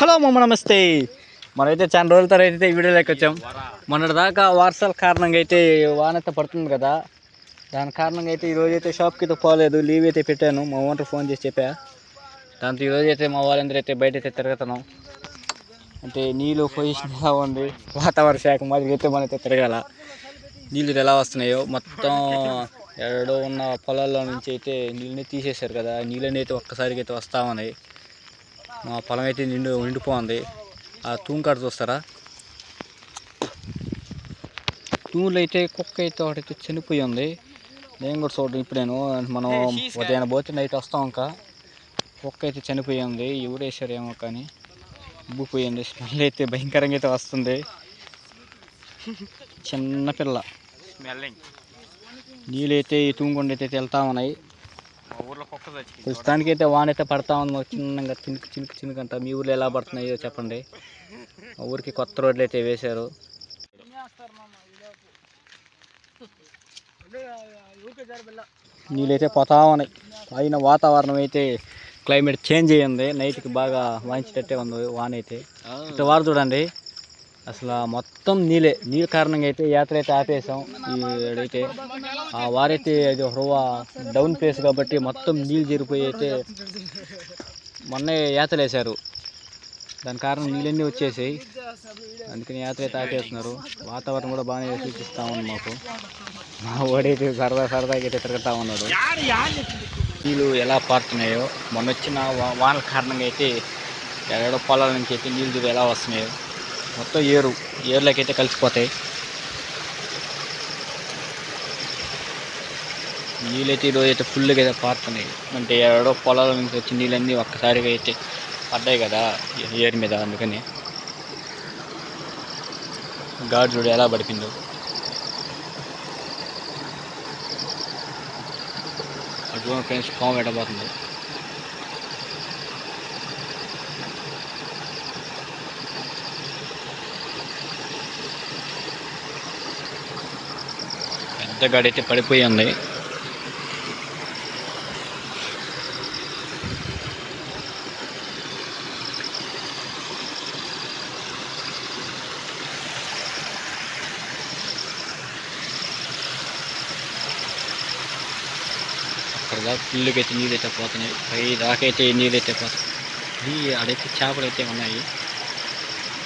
Hello మమ్మ నమస్తే. మనమైతే చాలా రోజుల తర్వాత అయితే వీడియోలోకి వచ్చాం. మొన్నటి దాకా వర్షాల కారణంగా అయితే వాన అయితే పడుతుంది కదా. దాని కారణంగా అయితే ఈరోజు అయితే షాప్కి అయితే పోలేదు. లీవ్ అయితే పెట్టాను. మా ఓనర్ ఫోన్ చేసి చెప్పా. దాంతో ఈరోజు అయితే మా వాళ్ళందరూ అయితే బయట అయితే తిరుగుతున్నాం. అంటే నీళ్ళు పొజిషన్ ఎలా ఉంది? వాతావరణ శాఖ మాదిరి అయితే మనైతే అయితే తిరగాల. నీళ్ళు ఎలా వస్తున్నాయో? మొత్తం ఎక్కడో ఉన్న పొలాల్లో నుంచి అయితే నీళ్ళని తీసేశారు కదా. నీళ్ళని అయితే ఒక్కసారికి అయితే వస్తూ ఉన్నాయి. మా పొలం అయితే నిండు నిండిపోతుంది ఆ తూము కాడ చూస్తారా? తూములో అయితే కుక్క అయితే ఒకటైతే చనిపోయి ఉంది నేను కూడా చూడడం ఇప్పుడు నేను మనం ఉదయం పోతే నైట్ వస్తాం ఇంకా. కుక్క అయితే చనిపోయి ఉంది ఎవరు వేసారేమో కానీ ఉబ్బిపోయింది స్మెల్ అయితే భయంకరంగా అయితే వస్తుంది. చిన్న పిల్ల. స్మెల్లింగ్ నీళ్ళైతే ఈ అయితే వెళ్తా ఉన్నాయి మా ఊర్లో కుక్క చచ్చిపోయింది ప్రస్తుతానికి అయితే వాన అయితే పడతా ఉంది. చిన్నగా చినుకు చినుకు చినుకు అంట మీ ఊర్లో ఎలా పడుతున్నాయో చెప్పండి. మా ఊరికి కొత్త రోడ్లు అయితే వేశారు. నీళ్ళైతే పోతా ఉన్నాయి. పైన వాతావరణం అయితే క్లైమేట్ చేంజ్ అయ్యింది. నైట్కి బాగా వాయించేటట్టే ఉంది వాన అయితే ఇట్లా వారు చూడండి. అసలు మొత్తం నీళ్ళే. నీళ్ళ కారణంగా అయితే యాత్ర అయితే ఆపేసాం ఈడైతే ఆ వారైతే అది హృవ డౌన్ ప్లేస్ కాబట్టి మొత్తం నీళ్ళు చేరిపోయి అయితే మొన్నే యాత్ర వేశారు దాని కారణం నీళ్ళన్నీ వచ్చేసాయి. అందుకని యాత్ర అయితే ఆపేస్తున్నారు. వాతావరణం కూడా బాగానే సూచిస్తూ ఉంది మాకు. మా వాడైతే సరదా సరదాగా అయితే తిరుగుతూ ఉన్నాడు. నీళ్ళు ఎలా పారుతున్నాయో మొన్న వచ్చిన వా- వానల కారణంగా అయితే ఎక్కడో పొలాల నుంచి అయితే నీళ్ళు ఎలా వస్తున్నాయో మొత్తం ఏరు ఏర్లకైతే అయితే కలిసిపోతాయి. నీళ్ళైతే ఈరోజు అయితే ఫుల్గా అయితే పారుతున్నాయి. అంటే ఏడో పొలాల నుంచి వచ్చి నీళ్ళన్నీ ఒక్కసారిగా అయితే పడ్డాయి కదా ఏర్ ఏరు మీద అందుకని. గాడ్ చూడు ఎలా పడిపోయిందో. అటు ఫ్రెండ్స్ ఫామ్ ఎడబోతుంది. పెద్ద గాడి అయితే పడిపోయి ఉంది. అక్కడ ఫుల్గా అయితే నీళ్ళు పోతున్నాయి. పై దాకైతే నీళ్ళైతే పోతున్నాయి. అయితే చేపలు అయితే ఉన్నాయి.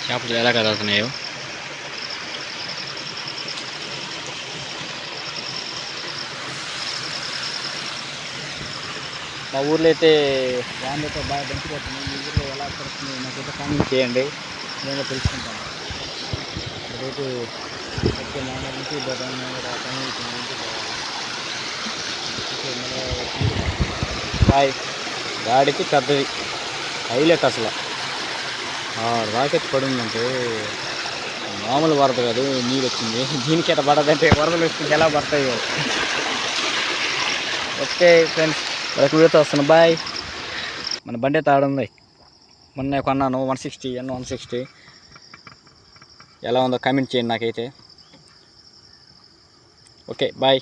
చేపలు ఎలా కదులుతున్నాయో మా ఊర్లో అయితే వాన్లు బాగా దంచిపోతున్నాయి మీ ఊర్లో ఎలా పడుతుంది నాకైతే కామెంట్ చేయండి. నేను తెలుసుకుంటాను అదైతే వచ్చే నాన్న నుంచి బాయ్. గాడికి పెద్దది. హైలెట్ అసలు. రాకెట్ పడిందంటే మామూలు వరద కాదు నీరు వచ్చింది. దీనికి ఎట పడదంటే వరదలు వస్తుంది ఎలా పడతాయో. Okay friends. మరొక వీడియోతో వస్తున్నా బాయ్. మన బండి తాడు ఉంది. మొన్న కొన్నాను. One sixty N one sixty ఎలా ఉందో కామెంట్ చేయండి నాకైతే. Okay bye.